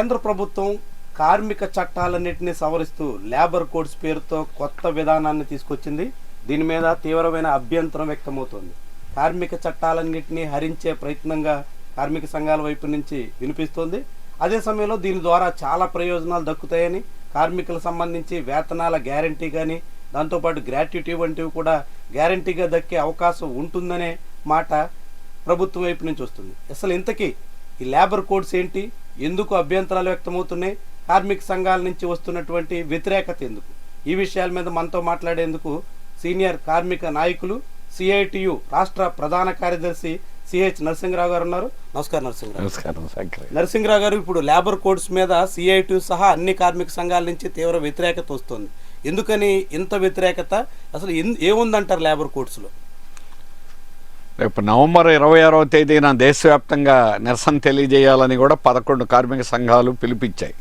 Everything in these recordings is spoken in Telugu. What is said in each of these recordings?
కేంద్ర ప్రభుత్వం కార్మిక చట్టాలన్నింటినీ సవరిస్తూ లేబర్ కోడ్స్ పేరుతో కొత్త విధానాన్ని తీసుకొచ్చింది. దీని మీద తీవ్రమైన అభ్యంతరం వ్యక్తమవుతోంది. కార్మిక చట్టాలన్నింటినీ హరించే ప్రయత్నంగా కార్మిక సంఘాల వైపు నుంచి వినిపిస్తోంది. అదే సమయంలో దీని ద్వారా చాలా ప్రయోజనాలు దక్కుతాయని కార్మికులకు సంబంధించి వేతనాల గ్యారంటీ కానీ దాంతోపాటు గ్రాట్యుటీ వంటివి కూడా గ్యారంటీగా దక్కే అవకాశం ఉంటుందనే మాట ప్రభుత్వం వైపు నుంచి వస్తుంది. అసలు ఇంతకీ ఈ లేబర్ కోడ్స్ ఏంటి? ఎందుకు అభ్యంతరాలు వ్యక్తమవుతున్నాయి? కార్మిక సంఘాల నుంచి వస్తున్నటువంటి వ్యతిరేకత ఎందుకు? ఈ విషయాల మీద మనతో మాట్లాడేందుకు సీనియర్ కార్మిక నాయకులు సిఐటియు రాష్ట్ర ప్రధాన కార్యదర్శి సిహెచ్ నరసింహరావు గారు ఉన్నారు. నమస్కారం నరసింహరావు. నమస్కారం నరసింహరావు గారు ఇప్పుడు లేబర్ కోడ్స్ మీద సిఐటి సహా అన్ని కార్మిక సంఘాల నుంచి తీవ్ర వ్యతిరేకత వస్తుంది. ఎందుకని ఇంత వ్యతిరేకత? అసలు ఏముందంటారు లేబర్ కోడ్స్లో రేపు నవంబర్ ఇరవై ఆరవ తేదీన దేశవ్యాప్తంగా నిరసన తెలియజేయాలని కూడా పదకొండు కార్మిక సంఘాలు పిలిపించాయి.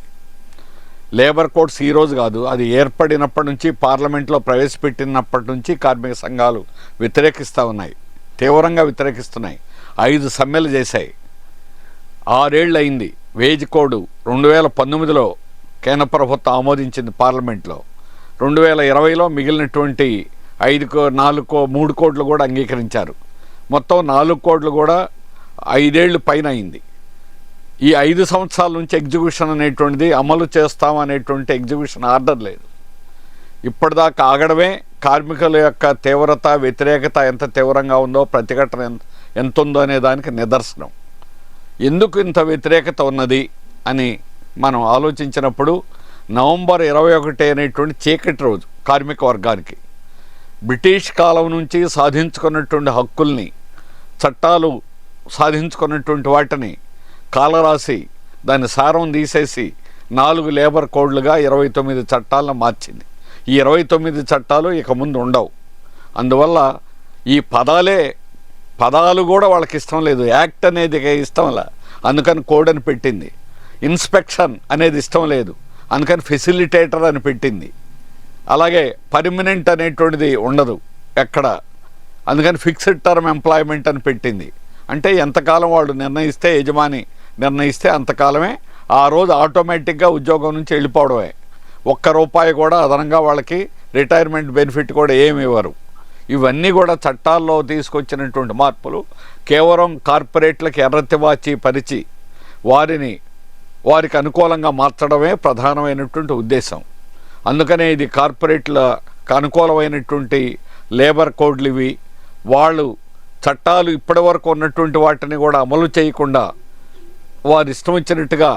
లేబర్ కోడ్స్ ఈరోజు కాదు అది ఏర్పడినప్పటి నుంచి పార్లమెంట్లో ప్రవేశపెట్టినప్పటి నుంచి కార్మిక సంఘాలు వ్యతిరేకిస్తూ ఉన్నాయి. తీవ్రంగా వ్యతిరేకిస్తున్నాయి. ఐదు సమ్మెలు చేశాయి. ఆరేళ్ళు అయింది. వేజ్ కోడ్ రెండు వేల పంతొమ్మిదిలో కేంద్ర ప్రభుత్వం ఆమోదించింది పార్లమెంట్లో. రెండు వేల ఇరవైలో మిగిలినటువంటి ఐదు కో నాలుగు మూడు కోట్లు కూడా అంగీకరించారు. మొత్తం నాలుగు కోట్లు కూడా ఐదేళ్ళు పైన అయింది. ఈ ఐదు సంవత్సరాల నుంచి ఎగ్జిక్యూషన్ అనేటువంటిది అమలు చేస్తాం అనేటువంటి ఎగ్జిక్యూషన్ ఆర్డర్ లేదు. ఇప్పటిదాకా ఆగడమే కార్మికుల యొక్క తీవ్రత వ్యతిరేకత ఎంత తీవ్రంగా ఉందో ప్రతిఘటన ఎంత ఎంత ఉందో అనే దానికి నిదర్శనం. ఎందుకు ఇంత వ్యతిరేకత ఉన్నది అని మనం ఆలోచించినప్పుడు నవంబర్ ఇరవై ఒకటి అనేటువంటి చీకటి రోజు కార్మిక వర్గానికి బ్రిటిష్ కాలం నుంచి సాధించుకున్నటువంటి హక్కుల్ని చట్టాలు సాధించుకున్నటువంటి వాటిని కాలరాసి దాని సారం తీసేసి నాలుగు లేబర్ కోడ్లుగా ఇరవై తొమ్మిది చట్టాలను మార్చింది. ఈ ఇరవై తొమ్మిది చట్టాలు ఇక ముందు ఉండవు. అందువల్ల ఈ పదాలే పదాలు కూడా వాళ్ళకి ఇష్టం లేదు. యాక్ట్ అనేది ఇష్టంలా అందుకని కోడ్ అని పెట్టింది. ఇన్స్పెక్షన్ అనేది ఇష్టం లేదు. అందుకని ఫెసిలిటేటర్ అని పెట్టింది. అలాగే పర్మనెంట్ అనేటువంటిది ఉండదు ఎక్కడ. అందుకని ఫిక్స్డ్ టర్మ్ ఎంప్లాయ్మెంట్ అని పెట్టింది. అంటే ఎంతకాలం వాళ్ళు నిర్ణయిస్తే యజమాని నిర్ణయిస్తే అంతకాలమే ఆ రోజు ఆటోమేటిక్గా ఉద్యోగం నుంచి వెళ్ళిపోవడమే. ఒక్క రూపాయి కూడా అదనంగా వాళ్ళకి రిటైర్మెంట్ బెనిఫిట్ కూడా ఏమి ఇవ్వరు. ఇవన్నీ కూడా చట్టాల్లో తీసుకొచ్చినటువంటి మార్పులు కేవలం కార్పొరేట్లకు ఎర్రతివాచి పరిచి వారిని వారికి అనుకూలంగా మార్చడమే ప్రధానమైనటువంటి ఉద్దేశం. అందుకనే ఇది కార్పొరేట్లకు అనుకూలమైనటువంటి లేబర్ కోడ్లు ఇవి వాళ్ళు చట్టాలు ఇప్పటివరకు ఉన్నటువంటి వాటిని కూడా అమలు చేయకుండా వారు ఇష్టం వచ్చినట్టుగా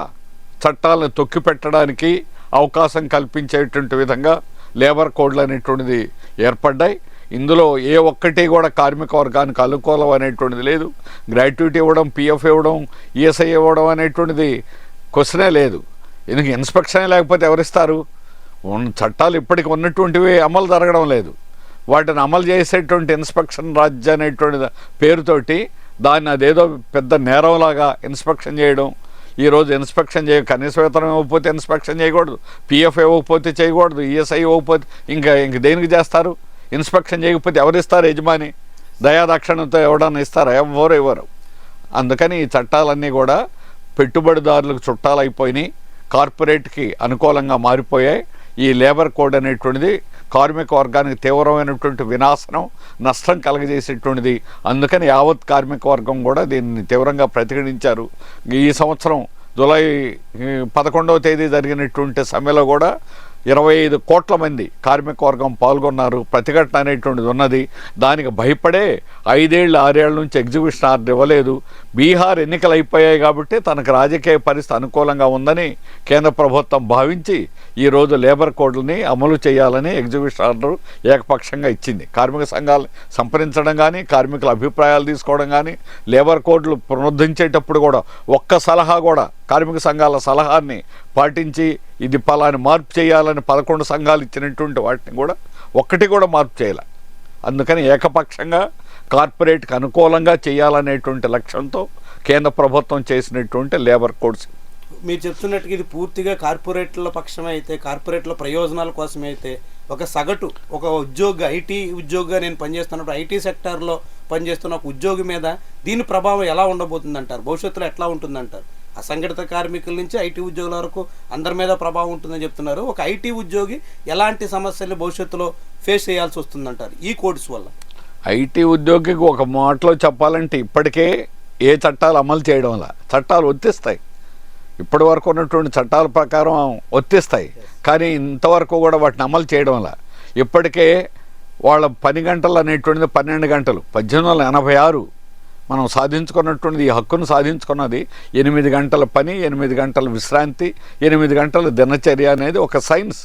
చట్టాలను తొక్కిపెట్టడానికి అవకాశం కల్పించేటువంటి విధంగా లేబర్ కోడ్లు అనేటువంటిది ఏర్పడ్డాయి. ఇందులో ఏ ఒక్కటి కూడా కార్మిక వర్గానికి అనుకూలం అనేటువంటిది లేదు. గ్రాట్యుటీ ఇవ్వడం పిఎఫ్ ఇవ్వడం ఈఎస్ఐ ఇవ్వడం అనేటువంటిది క్వశ్చనే లేదు. ఎందుకు ఇన్స్పెక్షనే లేకపోతే ఎవరిస్తారు? చట్టాలు ఇప్పటికి ఉన్నటువంటివి అమలు జరగడం లేదు. వాటిని అమలు చేసేటువంటి ఇన్స్పెక్షన్ రాజ్య అనేటువంటి పేరుతోటి దాన్ని అదేదో పెద్ద నేరంలాగా ఇన్స్పెక్షన్ చేయడం ఈరోజు ఇన్స్పెక్షన్ చేయ కనీస వేతనం ఇవ్వకపోతే ఇన్స్పెక్షన్ చేయకూడదు పిఎఫ్ ఇవ్వకపోతే చేయకూడదు ఈఎస్ఐ ఇవ్వకపోతే ఇంకా ఇంక దేనికి చేస్తారు? ఇన్స్పెక్షన్ చేయకపోతే ఎవరిస్తారు యజమాని? దయాదక్షిణతో ఎవడన్నా ఇస్తారా? ఎవరు ఇవ్వరు. అందుకని ఈ చట్టాలన్నీ కూడా పెట్టుబడిదారులకు చుట్టాలైపోయినాయి కార్పొరేట్కి అనుకూలంగా మారిపోయాయి. ఈ లేబర్ కోడ్ అనేటువంటిది కార్మిక వర్గానికి తీవ్రమైనటువంటి వినాశనం నష్టం కలగజేసేటువంటిది. అందుకని యావత్ కార్మిక వర్గం కూడా దీన్ని తీవ్రంగా ప్రతిఘటించారు. ఈ సంవత్సరం జూలై పదకొండవ తేదీ జరిగినటువంటి సమ్మెలో కూడా ఇరవై ఐదు కోట్ల మంది కార్మికవర్గం పాల్గొన్నారు. ప్రతిఘటన అనేటువంటిది ఉన్నది. దానికి భయపడే ఐదేళ్ళు ఆరేళ్ళ నుంచి ఎగ్జిబిషన్ ఆర్డర్ ఇవ్వలేదు. బీహార్ ఎన్నికలు అయిపోయాయి కాబట్టి తనకు రాజకీయ పరిస్థితి అనుకూలంగా ఉందని కేంద్ర ప్రభుత్వం భావించి ఈరోజు లేబర్ కోడ్లని అమలు చేయాలని ఎగ్జిబిషన్ ఆర్డర్ ఏకపక్షంగా ఇచ్చింది. కార్మిక సంఘాలు సంప్రదించడం కానీ కార్మికుల అభిప్రాయాలు తీసుకోవడం కానీ లేబర్ కోడ్లు పునరుద్ధరించేటప్పుడు కూడా ఒక్క సలహా కూడా కార్మిక సంఘాల సలహాన్ని పాటించి ఇది పలాని మార్పు చేయాలని పదకొండు సంఘాలు ఇచ్చినటువంటి వాటిని కూడా ఒక్కటి కూడా మార్పు చేయాలి. అందుకని ఏకపక్షంగా కార్పొరేట్కి అనుకూలంగా చేయాలనేటువంటి లక్ష్యంతో కేంద్ర ప్రభుత్వం చేసినటువంటి లేబర్ కోడ్స్. మీరు చెప్తున్నట్టుగా ఇది పూర్తిగా కార్పొరేట్ల పక్షమే అయితే కార్పొరేట్ల ప్రయోజనాల కోసమే అయితే ఒక సగటు ఒక ఉద్యోగి ఐటీ ఉద్యోగిగా నేను పనిచేస్తున్నప్పుడు ఐటీ సెక్టార్లో పనిచేస్తున్న ఒక ఉద్యోగి మీద దీని ప్రభావం ఎలా ఉండబోతుంది అంటారు భవిష్యత్తులో ఎట్లా ఉంటుందంటారు? అసంఘటిత కార్మికుల నుంచి ఐటీ ఉద్యోగుల వరకు అందరి మీద ప్రభావం ఉంటుందని చెప్తున్నారు. ఒక ఐటీ ఉద్యోగి ఎలాంటి సమస్యలు భవిష్యత్తులో ఫేస్ చేయాల్సి వస్తుందంటారు? ఈ కోడ్స్ వల్ల. ఐటీ ఉద్యోగికి ఒక మాటలో చెప్పాలంటే ఇప్పటికే ఏ చట్టాలు అమలు చేయడం వల్ల చట్టాలు ఒత్తిస్తాయి. ఇప్పటి వరకు ఉన్నటువంటి చట్టాల ప్రకారం ఒత్తిస్తాయి. కానీ ఇంతవరకు కూడా వాటిని అమలు చేయడం వల్ల ఇప్పటికే వాళ్ళ పని గంటలు అనేటువంటిది పన్నెండు గంటలు. పద్దెనిమిది వందల ఎనభై ఆరు మనం సాధించుకున్నటువంటి ఈ హక్కును సాధించుకున్నది ఎనిమిది గంటల పని ఎనిమిది గంటల విశ్రాంతి ఎనిమిది గంటల దినచర్య అనేది ఒక సైన్స్.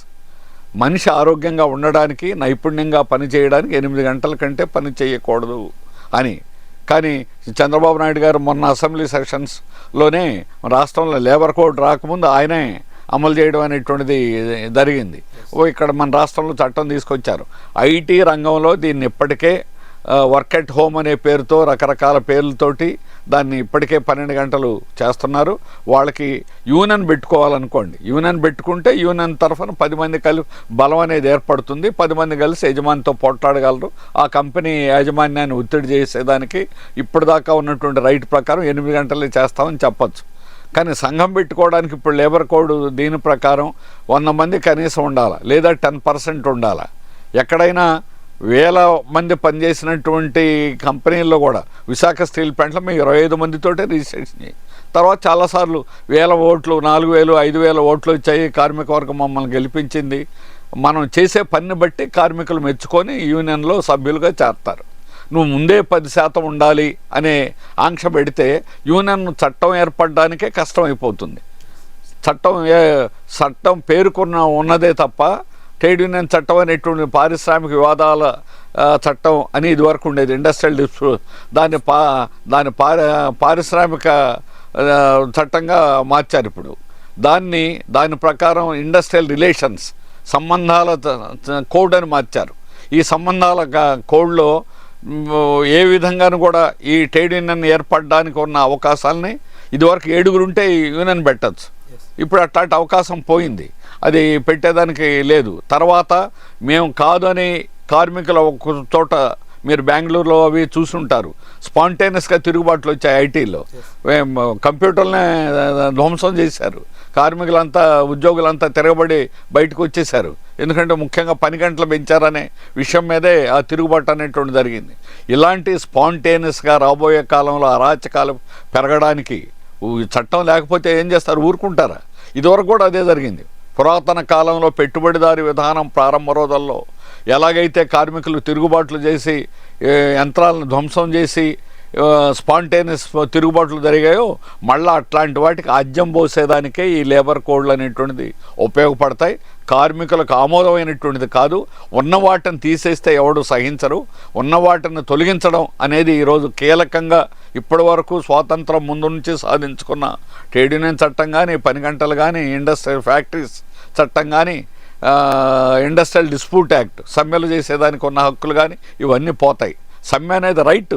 మనిషి ఆరోగ్యంగా ఉండడానికి నైపుణ్యంగా పని చేయడానికి ఎనిమిది గంటల కంటే పని చేయకూడదు అని. కానీ చంద్రబాబు నాయుడు గారు మొన్న అసెంబ్లీ సెషన్స్లోనే రాష్ట్రంలో లేబర్ కోడ్ రాకముందు ఆయనే అమలు చేయడం అనేటువంటిది జరిగింది. ఓ ఇక్కడ మన రాష్ట్రంలో చట్టం తీసుకొచ్చారు. ఐటీ రంగంలో దీన్ని ఇప్పటికే వర్క్ అట్ హోమ్ అనే పేరుతో రకరకాల పేర్లతోటి దాన్ని ఇప్పటికే పన్నెండు గంటలు చేస్తున్నారు. వాళ్ళకి యూనియన్ పెట్టుకోవాలనుకోండి. యూనియన్ పెట్టుకుంటే యూనియన్ తరఫున పది మంది కలిసి బలం అనేది ఏర్పడుతుంది. పది మంది కలిసి యజమానితో పోట్లాడగలరు. ఆ కంపెనీ యాజమాన్యాన్ని ఒత్తిడి చేసేదానికి ఇప్పటిదాకా ఉన్నటువంటి రైట్ ప్రకారం ఎనిమిది గంటలే చేస్తామని చెప్పచ్చు. కానీ సంఘం పెట్టుకోవడానికి ఇప్పుడు లేబర్ కోడ్ దీని ప్రకారం వంద మంది కనీసం ఉండాలి? లేదా టెన్ పర్సెంట్ ఉండాలి? ఎక్కడైనా వేల మంది పనిచేసినటువంటి కంపెనీల్లో కూడా విశాఖ స్టీల్ ప్లాంట్లో మేము ఇరవై ఐదు మందితోటే రిజిస్ట్రేషన్ చేయి. తర్వాత చాలాసార్లు వేల ఓట్లు నాలుగు వేలు ఐదు వేల ఓట్లు వచ్చాయి కార్మిక వర్గం మమ్మల్ని గెలిపించింది. మనం చేసే పనిని బట్టి కార్మికులు మెచ్చుకొని యూనియన్లో సభ్యులుగా చేరతారు. నువ్వు ముందే పది శాతం ఉండాలి అనే ఆంక్ష పెడితే యూనియన్ చట్టం ఏర్పడడానికే కష్టమైపోతుంది. చట్టం చట్టం పేరుకున్న ఉన్నదే తప్ప ట్రేడ్ యూనియన్ చట్టం అనేటువంటి పారిశ్రామిక వివాదాల చట్టం అని ఇదివరకు ఉండేది. ఇండస్ట్రియల్ డిస్ప్యూట్ దాన్ని పా పారి పారిశ్రామిక చట్టంగా మార్చారు ఇప్పుడు. దాన్ని దాని ప్రకారం ఇండస్ట్రియల్ రిలేషన్స్ సంబంధాల కోడ్ అని మార్చారు. ఈ సంబంధాల కోడ్లో ఏ విధంగానూ కూడా ఈ ట్రేడ్ యూనియన్ ఏర్పడడానికి ఉన్న అవకాశాలని ఇదివరకు ఏడుగురు ఉంటే ఈ యూనియన్ పెట్టచ్చు. ఇప్పుడు అట్లాంటి అవకాశం పోయింది. అది పెట్టేదానికి లేదు. తర్వాత మేము కాదని కార్మికుల ఒక చోట మీరు బెంగళూరులో అవి చూసుంటారు. స్పాంటేనియస్గా తిరుగుబాట్లు వచ్చాయి ఐటీలో. కంప్యూటర్నే ధ్వంసం చేశారు. కార్మికులంతా ఉద్యోగులంతా తిరగబడి బయటకు వచ్చేసారు ఎందుకంటే ముఖ్యంగా పని గంటలు పెంచారనే విషయం మీదే ఆ తిరుగుబాటు అనేటువంటి జరిగింది. ఇలాంటి స్పాంటేనియస్గా రాబోయే కాలంలో అరాచకాలు పెరగడానికి చట్టం లేకపోతే ఏం చేస్తారు? ఊరుకుంటారా? ఇదివరకు కూడా అదే జరిగింది. పురాతన కాలంలో పెట్టుబడిదారి విధానం ప్రారంభ రోజుల్లో ఎలాగైతే కార్మికులు తిరుగుబాట్లు చేసి యంత్రాలను ధ్వంసం చేసి స్పాంటేనియస్ తిరుగుబాట్లు జరిగాయో మళ్ళీ అట్లాంటి వాటికి ఆజ్యం పోసేదానికే ఈ లేబర్ కోడ్లు అనేటువంటిది ఉపయోగపడతాయి. కార్మికులకు ఆమోదమైనటువంటిది కాదు. ఉన్న వాటిని తీసేస్తే ఎవడు సహించరు. ఉన్న వాటిని తొలగించడం అనేది ఈరోజు కీలకంగా ఇప్పటి వరకు స్వాతంత్రం ముందు నుంచి సాధించుకున్న ట్రేడ్ యూనియన్ చట్టం కానీ పని గంటలు కానీ ఇండస్ట్రియల్ ఫ్యాక్టరీస్ చట్టం కానీ ఇండస్ట్రియల్ డిస్ప్యూట్ యాక్ట్ సమ్మెలు చేసేదానికి ఉన్న హక్కులు కానీ ఇవన్నీ పోతాయి. సమ్మె అనేది రైట్.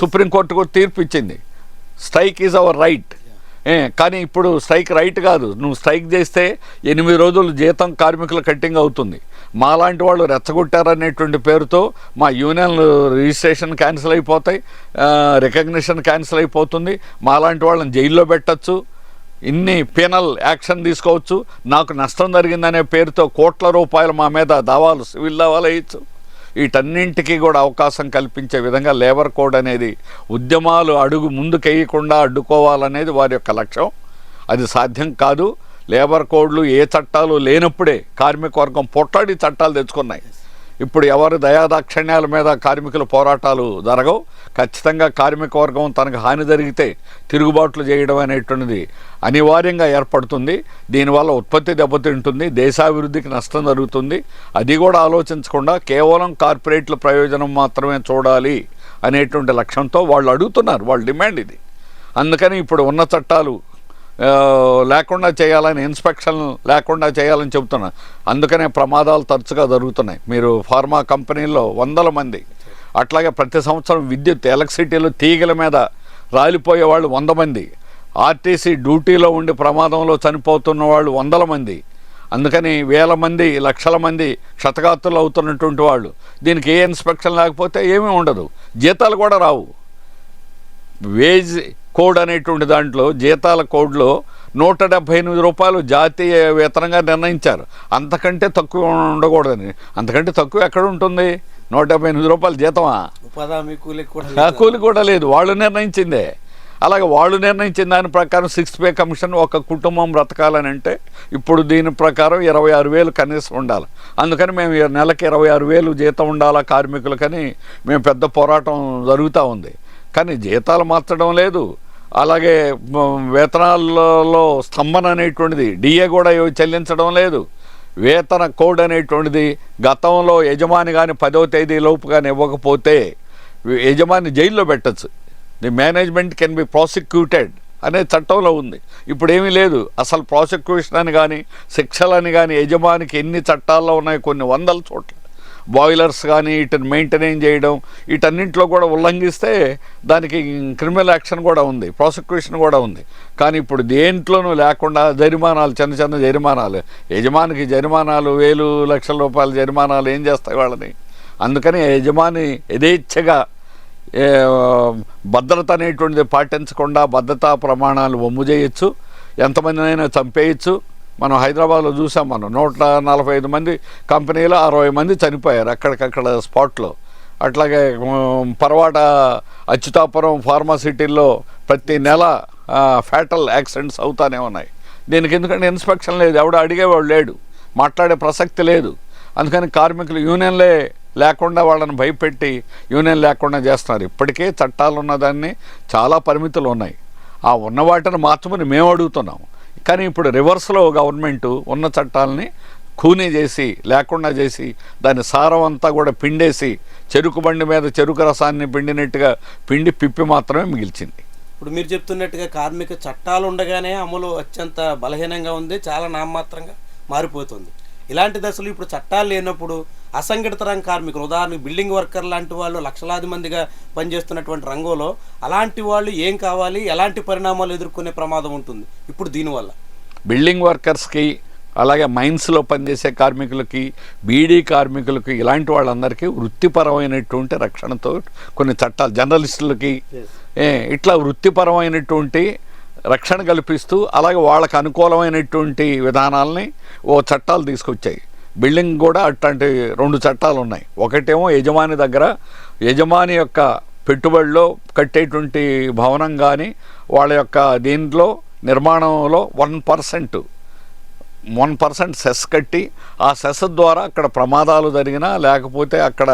సుప్రీంకోర్టు కూడా తీర్పు ఇచ్చింది. స్ట్రైక్ ఈజ్ అవర్ రైట్ ఏ కానీ ఇప్పుడు స్ట్రైక్ రైట్ కాదు. నువ్వు స్ట్రైక్ చేస్తే ఎనిమిది రోజులు జీతం కార్మికుల కట్టింగ్ అవుతుంది. మాలాంటి వాళ్ళు రెచ్చగొట్టారనేటువంటి పేరుతో మా యూనియన్లు రిజిస్ట్రేషన్ క్యాన్సిల్ అయిపోతాయి. రికగ్నిషన్ క్యాన్సిల్ అయిపోతుంది. మాలాంటి వాళ్ళని జైల్లో పెట్టచ్చు. ఇన్ని పెనల్ యాక్షన్ తీసుకోవచ్చు. నాకు నష్టం జరిగిందనే పేరుతో కోట్ల రూపాయలు మా మీద దావాలు సివిల్ దావాలు వేయచ్చు. వీటన్నింటికీ కూడా అవకాశం కల్పించే విధంగా లేబర్ కోడ్ అనేది ఉద్యమాలు అడుగు ముందుకెయ్యకుండా అడ్డుకోవాలనేది వారి యొక్క లక్ష్యం. అది సాధ్యం కాదు. లేబర్ కోడ్లు ఏ చట్టాలు లేనప్పుడే కార్మిక వర్గం పొట్టాడి చట్టాలు తెచ్చుకున్నాయి. ఇప్పుడు ఎవరు దయాదాక్షిణ్యాల మీద కార్మికుల పోరాటాలు జరగవు. ఖచ్చితంగా కార్మిక వర్గం తనకు హాని జరిగితే తిరుగుబాట్లు చేయడం అనేటువంటిది అనివార్యంగా ఏర్పడుతుంది. దీనివల్ల ఉత్పత్తి దెబ్బతింటుంది దేశాభివృద్ధికి నష్టం జరుగుతుంది. అది కూడా ఆలోచించకుండా కేవలం కార్పొరేట్ల ప్రయోజనం మాత్రమే చూడాలి అనేటువంటి లక్ష్యంతో వాళ్ళు అడుగుతున్నారు వాళ్ళ డిమాండ్ ఇది. అందుకని ఇప్పుడు ఉన్న చట్టాలు లేకుండా చేయాలని ఇన్స్పెక్షన్ లేకుండా చేయాలని చెబుతున్నా. అందుకనే ప్రమాదాలు తరచుగా జరుగుతున్నాయి. మీరు ఫార్మా కంపెనీల్లో వందల మంది అట్లాగే ప్రతి సంవత్సరం విద్యుత్ ఎలక్ట్రిసిటీలో తీగల మీద రాలిపోయే వాళ్ళు వంద మంది. ఆర్టీసీ డ్యూటీలో ఉండి ప్రమాదంలో చనిపోతున్న వాళ్ళు వందల మంది. అందుకని వేల మంది లక్షల మంది క్షతగాత్రులు అవుతున్నటువంటి వాళ్ళు. దీనికి ఏ ఇన్స్పెక్షన్ లేకపోతే ఏమీ ఉండదు. జీతాలు కూడా రావు. వేజ్ కోడ్ అనేటువంటి దాంట్లో జీతాల కోడ్లో నూట డెబ్భై ఎనిమిది రూపాయలు జాతీయ వేతనంగా నిర్ణయించారు. అంతకంటే తక్కువ ఉండకూడదని. అంతకంటే తక్కువ ఎక్కడ ఉంటుంది? నూట డెబ్బై ఎనిమిది రూపాయలు జీతమా? ఉపాధి కూలి కూడా లేదు. వాళ్ళు నిర్ణయించిందే. అలాగే వాళ్ళు నిర్ణయించిన దాని ప్రకారం సిక్స్ పే కమిషన్ ఒక కుటుంబం బ్రతకాలని అంటే ఇప్పుడు దీని ప్రకారం ఇరవై ఆరు వేలు కనీసం ఉండాలి. అందుకని మేము నెలకి ఇరవై ఆరు వేలు జీతం ఉండాలా కార్మికులకని మేము పెద్ద పోరాటం జరుగుతూ ఉంది. కానీ జీతాలు మార్చడం లేదు. అలాగే వేతనాలలో స్తంభన అనేటువంటిది డిఏ కూడా చెల్లించడం లేదు. వేతన కోడ్ అనేటువంటిది గతంలో యజమాని కానీ పదో తేదీ లోపు కానీ ఇవ్వకపోతే యజమాని జైల్లో పెట్టచ్చు. The management can be prosecuted అనే చట్టంలో ఉంది. ఇప్పుడు ఏమీ లేదు. అసలు ప్రాసిక్యూషన్ అని కానీ శిక్షలని కానీ యజమానికి ఎన్ని చట్టాల్లో ఉన్నాయి కొన్ని వందల చోట్ల. బాయిలర్స్ కానీ వీటిని మెయింటైన్ చేయడం వీటన్నింటిలో కూడా ఉల్లంఘిస్తే దానికి క్రిమినల్ యాక్షన్ కూడా ఉంది ప్రాసిక్యూషన్ కూడా ఉంది. కానీ ఇప్పుడు దేంట్లోనూ లేకుండా జరిమానాలు చిన్న చిన్న జరిమానాలు యజమానికి జరిమానాలు వేలు లక్షల రూపాయల జరిమానాలు ఏం చేస్తాయి వాళ్ళని? అందుకని యజమాని యథేచ్ఛగా భద్రత అనేటువంటిది పాటించకుండా భద్రతా ప్రమాణాలు వమ్ము చేయొచ్చు ఎంతమందినైనా చంపేయచ్చు మనం హైదరాబాద్లో చూసాం మనం. నూట నలభై ఐదు మంది కంపెనీలో అరవై మంది చనిపోయారు అక్కడికక్కడ స్పాట్లో. అట్లాగే ఉమ్, పరవాట అచ్యుతాపురం ఫార్మాసిటీల్లో ప్రతి నెల ఫ్యాటల్ యాక్సిడెంట్స్ అవుతానే ఉన్నాయి. దీనికి ఎందుకంటే ఇన్స్పెక్షన్ లేదు. ఎవడు అడిగేవాడు లేడు. మాట్లాడే ప్రసక్తి లేదు. అందుకని కార్మికులు యూనియన్లే లేకుండా వాళ్ళని భయపెట్టి యూనియన్ లేకుండా చేస్తున్నారు. ఇప్పటికే చట్టాలు ఉన్నదాన్ని చాలా పరిమితులు ఉన్నాయి. ఆ ఉన్న వాటిని మార్చమని మేము అడుగుతున్నాం కానీ ఇప్పుడు రివర్స్లో గవర్నమెంట్ ఉన్న చట్టాలని కూనీ చేసి లేకుండా చేసి దాని సారం అంతా కూడా పిండేసి చెరుకు బండి మీద చెరుకు రసాన్ని పిండినట్టుగా పిండి పిప్పి మాత్రమే మిగిల్చింది. ఇప్పుడు మీరు చెప్తున్నట్టుగా కార్మిక చట్టాలు ఉండగానే అమలు అత్యంత బలహీనంగా ఉంది చాలా నామమాత్రంగా మారిపోతుంది. ఇలాంటి దశలు ఇప్పుడు చట్టాలు లేనప్పుడు అసంఘటిత రంగ కార్మికులు ఉదాహరణకు బిల్డింగ్ వర్కర్ లాంటి వాళ్ళు లక్షలాది మందిగా పనిచేస్తున్నటువంటి రంగంలో అలాంటి వాళ్ళు ఏం కావాలి ఎలాంటి పరిణామాలు ఎదుర్కొనే ప్రమాదం ఉంటుంది? ఇప్పుడు దీనివల్ల. బిల్డింగ్ వర్కర్స్కి అలాగే మైన్స్లో పనిచేసే కార్మికులకి బీడీ కార్మికులకి ఇలాంటి వాళ్ళందరికీ వృత్తిపరమైనటువంటి రక్షణతో కొన్ని చట్టాలు జర్నలిస్టులకి ఏ, ఇట్లా వృత్తిపరమైనటువంటి రక్షణ కల్పిస్తూ అలాగే వాళ్ళకు అనుకూలమైనటువంటి విధానాలని ఓ చట్టాలు తీసుకొచ్చాయి. బిల్డింగ్ కూడా అట్లాంటి రెండు చట్టాలు ఉన్నాయి. ఒకటేమో యజమాని దగ్గర యజమాని యొక్క పెట్టుబడిలో కట్టేటువంటి భవనం కానీ వాళ్ళ యొక్క దీంట్లో నిర్మాణంలో one percent one percent cess కట్టి ఆ సెస్ ద్వారా అక్కడ ప్రమాదాలు జరిగినా లేకపోతే అక్కడ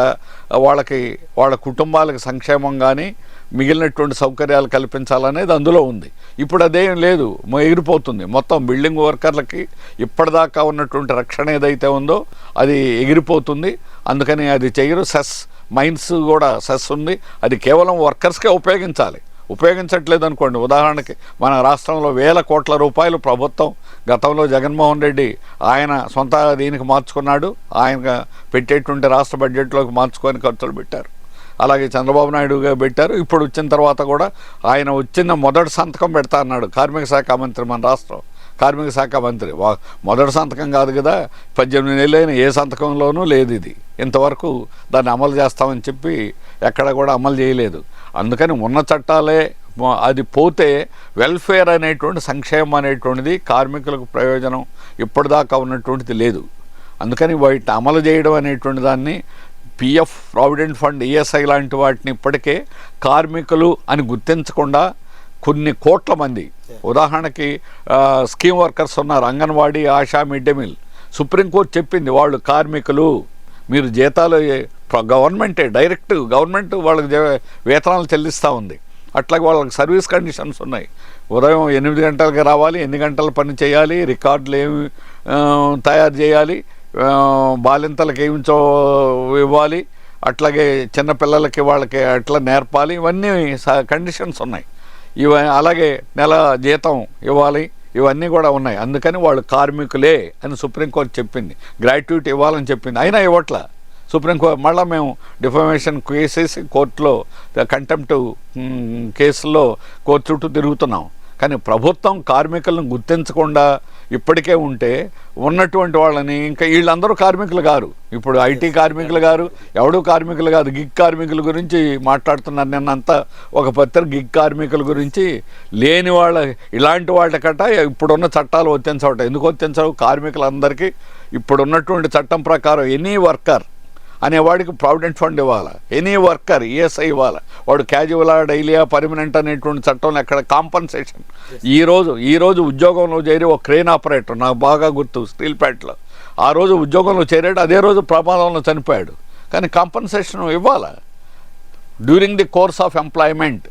వాళ్ళకి వాళ్ళ కుటుంబాలకు సంక్షేమం కానీ మిగిలినటువంటి సౌకర్యాలు కల్పించాలనేది అందులో ఉంది. ఇప్పుడు అదేం లేదు ఎగిరిపోతుంది. మొత్తం బిల్డింగ్ వర్కర్లకి ఇప్పటిదాకా ఉన్నటువంటి రక్షణ ఏదైతే ఉందో అది ఎగిరిపోతుంది. అందుకని అది చేయరు. సెస్ మైన్స్ కూడా సెస్ ఉంది. అది కేవలం వర్కర్స్కే ఉపయోగించాలి. ఉపయోగించట్లేదు అనుకోండి. ఉదాహరణకి మన రాష్ట్రంలో వేల కోట్ల రూపాయలు ప్రభుత్వం గతంలో జగన్మోహన్ రెడ్డి ఆయన సొంత దీనికి మార్చుకున్నాడు. ఆయన పెట్టేటువంటి రాష్ట్ర బడ్జెట్లోకి మార్చుకొని ఖర్చులు పెట్టారు. అలాగే చంద్రబాబు నాయుడుగా పెట్టారు. ఇప్పుడు వచ్చిన తర్వాత కూడా ఆయన వచ్చిన మొదటి సంతకం పెడతా అన్నాడు. కార్మిక శాఖ మంత్రి మన రాష్ట్రం. కార్మిక శాఖ మంత్రి. మొదటి సంతకం కాదు కదా? పద్దెనిమిది నెలలైన ఏ సంతకంలోనూ లేదు ఇది. ఇంతవరకు దాన్ని అమలు చేస్తామని చెప్పి ఎక్కడ కూడా అమలు చేయలేదు. అందుకని ఉన్న చట్టాలే అది పోతే వెల్ఫేర్ అనేటువంటి సంక్షేమం అనేటువంటిది కార్మికులకు ప్రయోజనం ఇప్పటిదాకా ఉన్నటువంటిది లేదు. అందుకని వాటిని అమలు చేయడం అనేటువంటి దాన్ని పిఎఫ్ ప్రావిడెంట్ ఫండ్ ఈఎస్ఐ లాంటి వాటిని ఇప్పటికే కార్మికులు అని గుర్తించకుండా కొన్ని కోట్ల మంది ఉదాహరణకి స్కీమ్ వర్కర్స్ ఉన్నారు anganwadi ASHA mid day meal supreme court చెప్పింది వాళ్ళు కార్మికులు మీరు జీతాలు గవర్నమెంటే డైరెక్ట్ గవర్నమెంట్ వాళ్ళకి వేతనాలు చెల్లిస్తూ ఉంది. అట్లాగే వాళ్ళకి సర్వీస్ కండిషన్స్ ఉన్నాయి. ఉదయం ఎనిమిది గంటలకి రావాలి ఎన్ని గంటలు పని చేయాలి రికార్డులు ఏమి తయారు చేయాలి బాలింతలకు ఏమించో ఇవ్వాలి అట్లాగే చిన్నపిల్లలకి వాళ్ళకి అట్లా నేర్పాలి ఇవన్నీ కండిషన్స్ ఉన్నాయి. ఇవ అలాగే నెల జీతం ఇవ్వాలి ఇవన్నీ కూడా ఉన్నాయి. అందుకని వాళ్ళు కార్మికులే అని సుప్రీంకోర్టు చెప్పింది. గ్రాట్యుటీ ఇవ్వాలని చెప్పింది. అయినా ఇవ్వట్ల. సుప్రీంకోర్టు మళ్ళీ మేము డిఫర్మేషన్ కేసేసి కోర్టులో కంటెంప్ట్ కేసుల్లో కోర్టు చుట్టూ తిరుగుతున్నాం. కానీ ప్రభుత్వం కార్మికులను గుర్తించకుండా ఇప్పటికే ఉంటే ఉన్నటువంటి వాళ్ళని ఇంకా వీళ్ళందరూ కార్మికులు గారు. ఇప్పుడు ఐటీ కార్మికులు గారు ఎవడు కార్మికులు కాదు గిగ్ కార్మికుల గురించి మాట్లాడుతున్నారు నిన్నంతా. ఒక పత్రిక గిగ్ కార్మికుల గురించి లేని వాళ్ళ ఇలాంటి వాళ్ళకట ఇప్పుడున్న చట్టాలు వర్తించవట ఎందుకు వర్తించవు కార్మికులందరికీ ఇప్పుడు ఉన్నటువంటి చట్టం ప్రకారం ఎనీ వర్కర్ అనేవాడికి ప్రావిడెంట్ ఫండ్ ఇవ్వాలి? ఎనీ వర్కర్ ఈఎస్ఐ ఇవ్వాలి? వాడు క్యాజువలా డైలీయా పర్మనెంట్ అనేటువంటి చట్టంలో ఎక్కడ? కాంపన్సేషన్ ఈ రోజు ఈ రోజు ఉద్యోగంలో చేరి ఒక క్రెయిన్ ఆపరేటర్ నాకు బాగా గుర్తు స్టీల్ ప్లాంట్లో ఆ రోజు ఉద్యోగంలో చేరాడు అదే రోజు ప్రమాదంలో చనిపోయాడు. కానీ కాంపన్సేషన్ ఇవ్వాలి? During the course of employment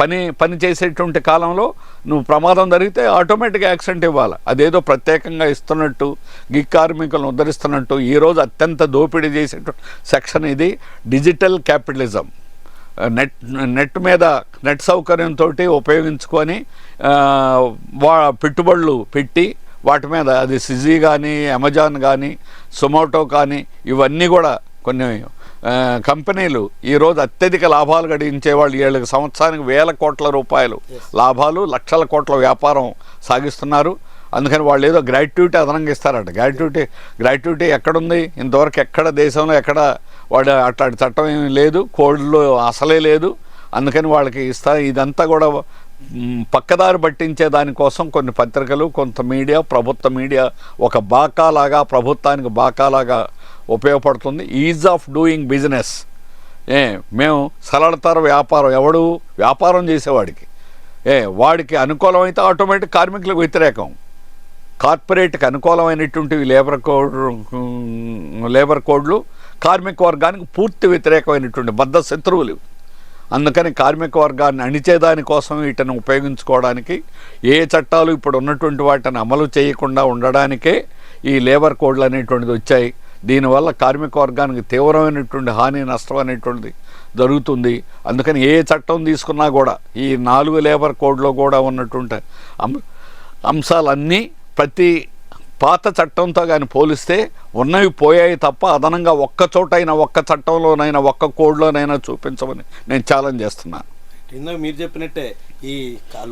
పని పని చేసేటువంటి కాలంలో నువ్వు ప్రమాదం జరిగితే ఆటోమేటిక్గా యాక్సిడెంట్ ఇవ్వాలి. అదేదో ప్రత్యేకంగా ఇస్తున్నట్టు గిగ్ కార్మికులను ఉద్ధరిస్తున్నట్టు ఈరోజు అత్యంత దోపిడీ చేసేటువంటి సెక్షన్ ఇది డిజిటల్ క్యాపిటలిజం. నెట్ నెట్ మీద నెట్ సౌకర్యంతో ఉపయోగించుకొని వా పెట్టుబడులు పెట్టి వాటి మీద అది సిజీ కానీ అమెజాన్ కానీ సుమోటో కానీ ఇవన్నీ కూడా కొన్ని కంపెనీలు ఈరోజు అత్యధిక లాభాలు గడించే వాళ్ళు వీళ్ళకి సంవత్సరానికి వేల కోట్ల రూపాయలు. లాభాలు లక్షల కోట్ల వ్యాపారం సాగిస్తున్నారు. అందుకని వాళ్ళు ఏదో గ్రాట్యుటీ అదనంగా ఇస్తారట. గ్రాట్యుటీ గ్రాట్యుటీ ఎక్కడుంది? ఇంతవరకు ఎక్కడ దేశంలో ఎక్కడ వాడు అట్లాంటి చట్టం ఏమీ లేదు కోడ్లో అసలే లేదు. అందుకని వాళ్ళకి ఇస్తా ఇదంతా కూడా పక్కదారి పట్టించే దానికోసం కొన్ని పత్రికలు కొంత మీడియా ప్రభుత్వ మీడియా ఒక బాకాలాగా ప్రభుత్వానికి బాకాలాగా ఉపయోగపడుతుంది. ఈజ్ ఆఫ్ డూయింగ్ బిజినెస్ ఏ మేము సరళతర వ్యాపారం ఎవడు వ్యాపారం చేసేవాడికి. ఏ వాడికి అనుకూలమైతే ఆటోమేటిక్ కార్మికులకు వ్యతిరేకం. కార్పొరేట్కి అనుకూలమైనటువంటి లేబర్ కోడ్ లేబర్ కోడ్లు కార్మిక వర్గానికి పూర్తి వ్యతిరేకమైనటువంటి బద్ధ శత్రువులు. అందుకని కార్మిక వర్గాన్ని అణిచేదాని కోసం వీటిని ఉపయోగించుకోవడానికి ఏ చట్టాలు ఇప్పుడు ఉన్నటువంటి వాటిని అమలు చేయకుండా ఉండడానికే ఈ లేబర్ కోడ్లు అనేటువంటిది వచ్చాయి. దీనివల్ల కార్మిక వర్గానికి తీవ్రమైనటువంటి హాని నష్టం అనేటువంటిది జరుగుతుంది. అందుకని ఏ చట్టం తీసుకున్నా కూడా ఈ నాలుగు లేబర్ కోడ్లో కూడా ఉన్నటువంటి అంశాలన్నీ ప్రతి పాత చట్టంతో కానీ పోలిస్తే ఉన్నవి పోయాయి తప్ప అదనంగా ఒక్క చోటైనా ఒక్క చట్టంలోనైనా ఒక్క కోడ్లోనైనా చూపించమని నేను ఛాలెంజ్ చేస్తున్నాను. ఇందాక మీరు చెప్పినట్టే ఈ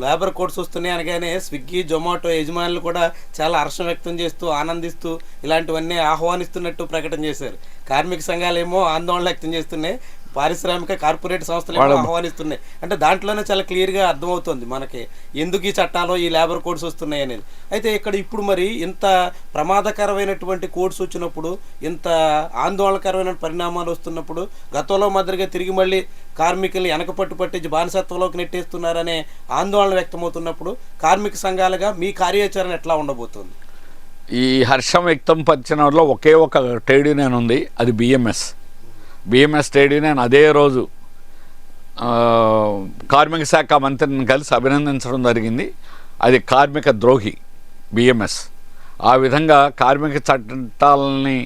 లేబర్ కోడ్స్ వస్తున్నాయి అనగానే స్విగ్గీ జొమాటో యజమానులు కూడా చాలా హర్షం వ్యక్తం చేస్తూ ఆనందిస్తూ ఇలాంటివన్నీ ఆహ్వానిస్తున్నట్టు ప్రకటన చేశారు. కార్మిక సంఘాలు ఏమో ఆందోళన వ్యక్తం చేస్తున్నాయి. పారిశ్రామిక కార్పొరేట్ సంస్థలు ఆహ్వానిస్తున్నాయి. అంటే దాంట్లోనే చాలా క్లియర్గా అర్థమవుతుంది మనకి ఎందుకు ఈ చట్టాలు ఈ లేబర్ కోడ్స్ వస్తున్నాయి అనేది. అయితే ఇక్కడ ఇప్పుడు మరి ఇంత ప్రమాదకరమైనటువంటి కోడ్స్ వచ్చినప్పుడు ఇంత ఆందోళనకరమైన పరిణామాలు వస్తున్నప్పుడు గతంలో మాదిరిగా తిరిగి మళ్ళీ కార్మికుల్ని వెనకపట్టు పట్టించి బానిసత్వంలోకి నెట్టేస్తున్నారనే ఆందోళన వ్యక్తమవుతున్నప్పుడు కార్మిక సంఘాలుగా మీ కార్యాచరణ ఎట్లా ఉండబోతుంది? ఈ హర్షం వ్యక్తం పరిచిన ఒకే ఒక ట్రేడ్ యూనియన్ ఉంది అది బిఎంఎస్ బిఎంఎస్ స్టేడియం నేను అదే రోజు కార్మిక శాఖ మంత్రిని కలిసి అభినందించడం జరిగింది. అది కార్మిక ద్రోహి బిఎంఎస్ ఆ విధంగా కార్మిక చట్టాలని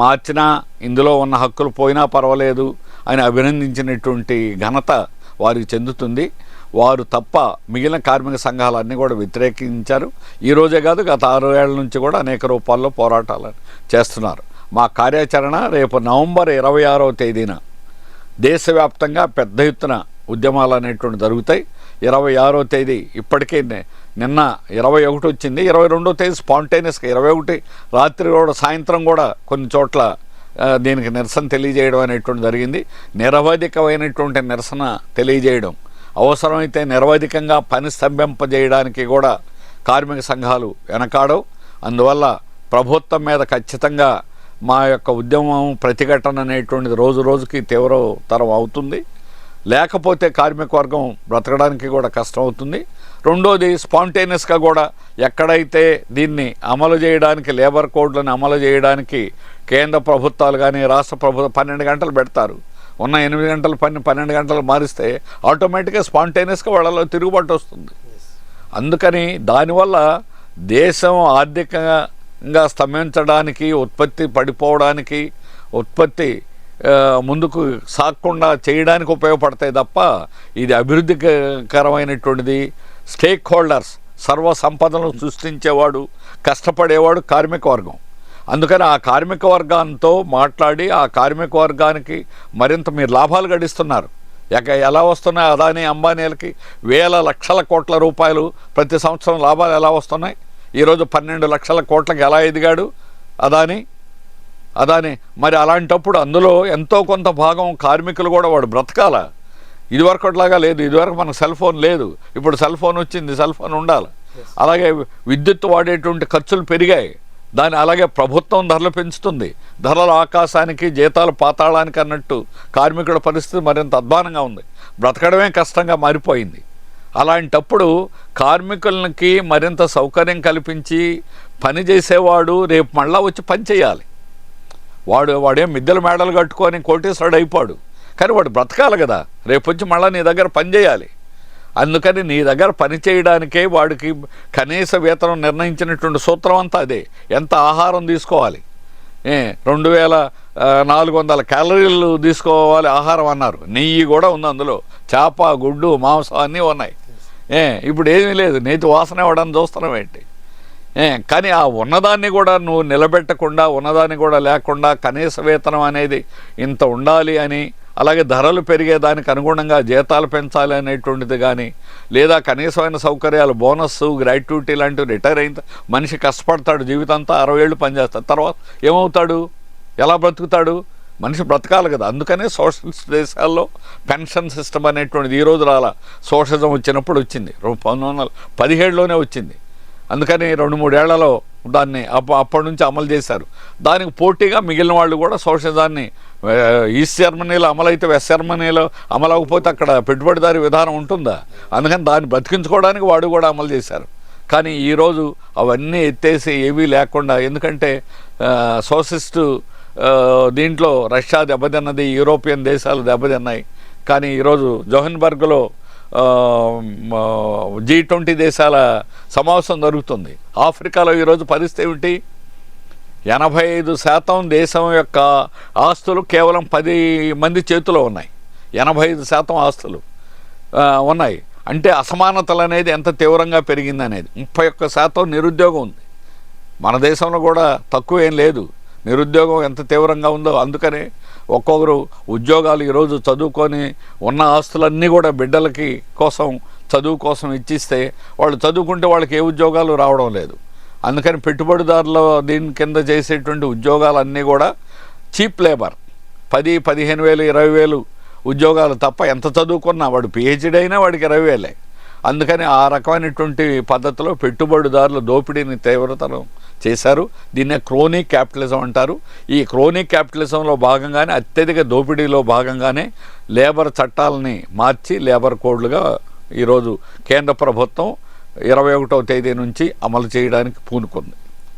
మార్చినా ఇందులో ఉన్న హక్కులు పోయినా పర్వాలేదు అని అభినందించినటువంటి ఘనత వారికి చెందుతుంది. వారు తప్ప మిగిలిన కార్మిక సంఘాలన్నీ కూడా వ్యతిరేకించారు. ఈ రోజే కాదు గత ఆరు ఏళ్ళ నుంచి కూడా అనేక రూపాల్లో పోరాటాలు చేస్తున్నారు. మా కార్యాచరణ రేపు నవంబర్ ఇరవై ఆరవ తేదీన దేశవ్యాప్తంగా పెద్ద ఎత్తున ఉద్యమాలు అనేటువంటి జరుగుతాయి. ఇరవై ఆరో తేదీ ఇప్పటికే నిన్న ఇరవై ఒకటి వచ్చింది. ఇరవై రెండో తేదీ స్పాంటేనియస్గా ఇరవై ఒకటి. రాత్రి కూడా సాయంత్రం కూడా కొన్ని చోట్ల దీనికి నిరసన తెలియజేయడం అనేటువంటి జరిగింది. నిరవధికమైనటువంటి నిరసన తెలియజేయడం. అవసరమైతే నిరవధికంగా పని స్తంభింపజేయడానికి కూడా కార్మిక సంఘాలు వెనకాడవు. అందువల్ల ప్రభుత్వం మీద ఖచ్చితంగా మా యొక్క ఉద్యమం ప్రతిఘటన అనేటువంటిది రోజు రోజుకి తీవ్రతరం అవుతుంది. లేకపోతే కార్మిక వర్గం బ్రతకడానికి కూడా కష్టం అవుతుంది రెండోది స్పాంటేనియస్గా కూడా ఎక్కడైతే దీన్ని అమలు చేయడానికి లేబర్ కోడ్లను అమలు చేయడానికి కేంద్ర ప్రభుత్వాలు కానీ రాష్ట్ర ప్రభుత్వం పన్నెండు గంటలు పెడతారు. ఉన్న ఎనిమిది గంటలు పని పన్నెండు గంటలు మారిస్తే ఆటోమేటిక్గా స్పాంటేనియస్గా వాళ్ళలో తిరుగుబాటు వస్తుంది. అందుకని దానివల్ల దేశం ఆర్థికంగా స్తంభించడానికి ఉత్పత్తి పడిపోవడానికి ఉత్పత్తి ముందుకు సాగకుండా చేయడానికి ఉపయోగపడతాయి తప్ప ఇది అభివృద్ధికరమైనటువంటిది స్టేక్ హోల్డర్స్ సర్వ సంపదలను సృష్టించేవాడు కష్టపడేవాడు కార్మిక వర్గం. అందుకని ఆ కార్మిక వర్గంతో మాట్లాడి ఆ కార్మిక వర్గానికి మరింత మీరు లాభాలు గడిస్తున్నారు. ఇక ఎలా వస్తున్నాయి? అదానీ అంబానీలకి వేల లక్షల కోట్ల రూపాయలు ప్రతి సంవత్సరం లాభాలు ఎలా వస్తున్నాయి? ఈరోజు పన్నెండు లక్షల కోట్లకు ఎలా ఎదిగాడు అదాని? అదాని మరి అలాంటప్పుడు అందులో ఎంతో కొంత భాగం కార్మికులు కూడా వాడు బ్రతకాల. ఇదివరకట్లాగా లేదు ఇదివరకు మనకు సెల్ ఫోన్ లేదు. ఇప్పుడు సెల్ ఫోన్ వచ్చింది సెల్ ఫోన్ ఉండాలి. అలాగే విద్యుత్ వాడేటువంటి ఖర్చులు పెరిగాయి. దాని అలాగే ప్రభుత్వం ధరలు పెంచుతుంది. ధరలు ఆకాశానికి జీతాలు పాతాళానికి అన్నట్టు కార్మికుల పరిస్థితి మరింత అధ్వానంగా ఉంది. బ్రతకడమే కష్టంగా మారిపోయింది. అలాంటప్పుడు కార్మికులకి మరింత సౌకర్యం కల్పించి పని చేసేవాడు రేపు మళ్ళా వచ్చి పని చేయాలి. వాడు వాడేం మిద్దెల మేడలు కట్టుకొని కోటేశ్వరుడు అయిపోడు. కానీ వాడు బ్రతకాలి కదా. రేపు వచ్చి మళ్ళీ నీ దగ్గర పని చేయాలి. అందుకని నీ దగ్గర పని చేయడానికే వాడికి కనీస వేతనం నిర్ణయించినటువంటి సూత్రం అంతా అదే. ఎంత ఆహారం తీసుకోవాలి? ఏ రెండు వేల నాలుగు వందల క్యాలరీలు తీసుకోవాలి ఆహారం అన్నారు. నెయ్యి కూడా ఉంది అందులో. చేప గుడ్డు మాంసం అన్నీ ఉన్నాయి. ఏ ఇప్పుడు ఏమీ లేదు. నేతి వాసన ఇవ్వడానికి చూస్తున్నాం ఏంటి? ఏ, కానీ ఆ ఉన్నదాన్ని కూడా నువ్వు నిలబెట్టకుండా ఉన్నదాన్ని కూడా లేకుండా కనీస వేతనం అనేది ఇంత ఉండాలి అని అలాగే ధరలు పెరిగేదానికి అనుగుణంగా జీతాలు పెంచాలి అనేటువంటిది కానీ లేదా కనీసమైన సౌకర్యాలు బోనస్ గ్రాట్యుటీ లాంటివి రిటైర్ అయిన మనిషి కష్టపడతాడు జీవితంతా అరవై ఏళ్ళు పనిచేస్తాడు. తర్వాత ఏమవుతాడు? ఎలా బ్రతుకుతాడు? మనిషి బ్రతకాలి కదా. అందుకనే సోషలిస్ట్ దేశాల్లో పెన్షన్ సిస్టమ్ అనేటువంటిది ఈ రోజు రాల. సోషలిజం వచ్చినప్పుడు వచ్చింది. పంతొమ్మిది వందల పదిహేడులోనే వచ్చింది. అందుకని రెండు మూడేళ్ళలో దాన్ని అప్ప అప్పటి నుంచి అమలు చేశారు. దానికి పోటీగా మిగిలిన వాళ్ళు కూడా సోషలిజాన్ని ఈస్ట్ జర్మనీలో అమలైతే వెస్ట్ జర్మనీలో అమలు అవ్వకపోతే అక్కడ పెట్టుబడిదారి విధానం ఉంటుందా? అందుకని దాన్ని బ్రతికించుకోవడానికి వాడు కూడా అమలు చేశారు. కానీ ఈరోజు అవన్నీ ఎత్తేసి ఏవీ లేకుండా ఎందుకంటే సోషలిస్టు దీంట్లో రష్యా దెబ్బతిన్నది యూరోపియన్ దేశాలు దెబ్బతిన్నాయి. కానీ ఈరోజు జోహన్బర్గ్లో జీ ట్వంటీ దేశాల సమావేశం జరుగుతుంది. ఆఫ్రికాలో ఈరోజు పరిస్థితి ఏమిటి? ఎనభై ఐదు శాతం దేశం యొక్క ఆస్తులు కేవలం పది మంది చేతిలో ఉన్నాయి. ఎనభై ఐదు శాతం ఆస్తులు ఉన్నాయి. అంటే అసమానతలు అనేది ఎంత తీవ్రంగా పెరిగిందనేది. ముప్పై ఒక్క శాతం నిరుద్యోగం ఉంది. మన దేశంలో కూడా తక్కువ ఏం లేదు. నిరుద్యోగం ఎంత తీవ్రంగా ఉందో అందుకనే ఒక్కొక్కరు ఉద్యోగాలు ఈరోజు చదువుకొని ఉన్న ఆస్తులన్నీ కూడా బిడ్డలకి కోసం చదువు కోసం ఇచ్చిస్తే వాళ్ళు చదువుకుంటే వాళ్ళకి ఏ ఉద్యోగాలు రావడం లేదు. అందుకని పెట్టుబడిదారుల దీని కింద చేసేటువంటి ఉద్యోగాలన్నీ కూడా చీప్ లేబర్. పది పదిహేను వేలు ఇరవై వేలు ఉద్యోగాలు తప్ప ఎంత చదువుకున్నా వాడు పిహెచ్డీ అయినా వాడికి ఇరవై వేలే. అందుకని ఆ రకమైనటువంటి పద్ధతిలో పెట్టుబడిదారుల దోపిడీని తీవ్రతరం చేశారు. దీన్నే క్రోనిక్ క్యాపిటలిజం అంటారు. ఈ క్రోనిక్ క్యాపిటలిజంలో భాగంగానే అత్యధిక దోపిడీలో భాగంగానే లేబర్ చట్టాలని మార్చి లేబర్ కోడ్లుగా ఈరోజు కేంద్ర ప్రభుత్వం ఇరవై ఒకటవ తేదీ నుంచి అమలు చేయడానికి పూనుకుంది.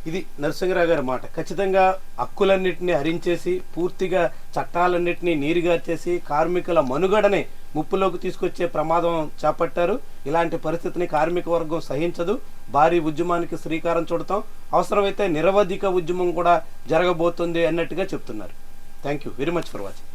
ఇది నరసింహరావు గారి మాట. ఖచ్చితంగా హక్కులన్నింటినీ హరించేసి పూర్తిగా చట్టాలన్నింటినీ నీరుగార్చేసి కార్మికుల మనుగడని ముప్పులోకి తీసుకొచ్చే ప్రమాదం చేపట్టారు. ఇలాంటి పరిస్థితిని కార్మిక వర్గం సహించదు. భారీ ఉద్యమానికి శ్రీకారం చుడతాం. అవసరమైతే నిరవధిక ఉద్యమం కూడా జరగబోతుంది అన్నట్టుగా చెప్తున్నారు. Thank you very much for watching